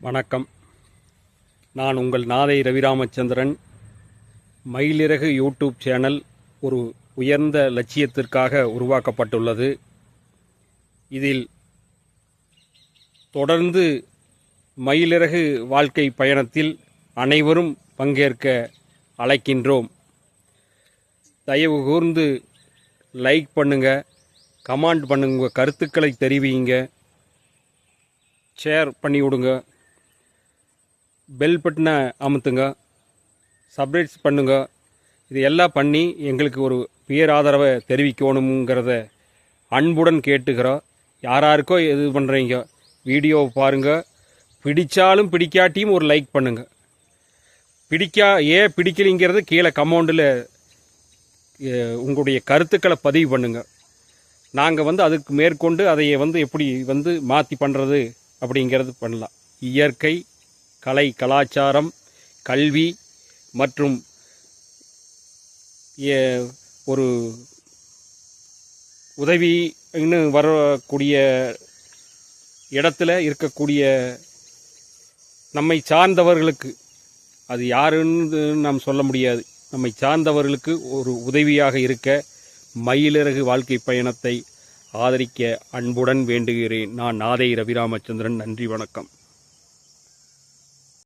வணக்கம். நான் உங்கள் நாதை ரவிராமச்சந்திரன். மயிலிறகு யூடியூப் சேனல் ஒரு உயர்ந்த லட்சியத்திற்காக உருவாக்கப்பட்டுள்ளது. இதில் தொடர்ந்து மயிலிறகு வாழ்க்கை பயணத்தில் அனைவரும் பங்கேற்க அழைக்கின்றோம். தயவு கூர்ந்து லைக் பண்ணுங்க கமாண்ட் பண்ணுங்க கருத்துக்களை தெரிவிங்க ஷேர் பண்ணி விடுங்க பெல் பட்டனை அமுத்துங்க. சப்ரேட்ஸ் பண்ணுங்க. இது எல்லாம் பண்ணி எங்களுக்கு ஒரு பேராதரவை தெரிவிக்கணுங்கிறத அன்புடன் கேட்டுக்கிறோம். யாராருக்கோ இது பண்ணுறீங்க வீடியோவை பாருங்கள் பிடிச்சாலும் பிடிக்காட்டியும் ஒரு லைக் பண்ணுங்க. பிடிக்கா ஏன் பிடிக்கலைங்கிறது கீழே கமௌண்டில் உங்களுடைய கருத்துக்களை பதிவு பண்ணுங்க. நாங்கள் வந்து அதுக்கு மேற்கொண்டு அதை வந்து எப்படி வந்து மாற்றி பண்ணுறது அப்படிங்கிறது பண்ணலாம். இயற்கை கலை கலாச்சாரம் கல்வி மற்றும் ஏ- ஒரு உதவின்னு வரக்கூடிய இடத்துல இருக்கக்கூடிய நம்மை சார்ந்தவர்களுக்கு அது யாருன்னு நாம் சொல்ல முடியாது. நம்மை சார்ந்தவர்களுக்கு ஒரு உதவியாக இருக்க மயிலிறகு வாழ்க்கை பயணத்தை ஆதரிக்க அன்புடன் வேண்டுகிறேன். நான் நாதை ரவிராமச்சந்திரன். நன்றி வணக்கம்.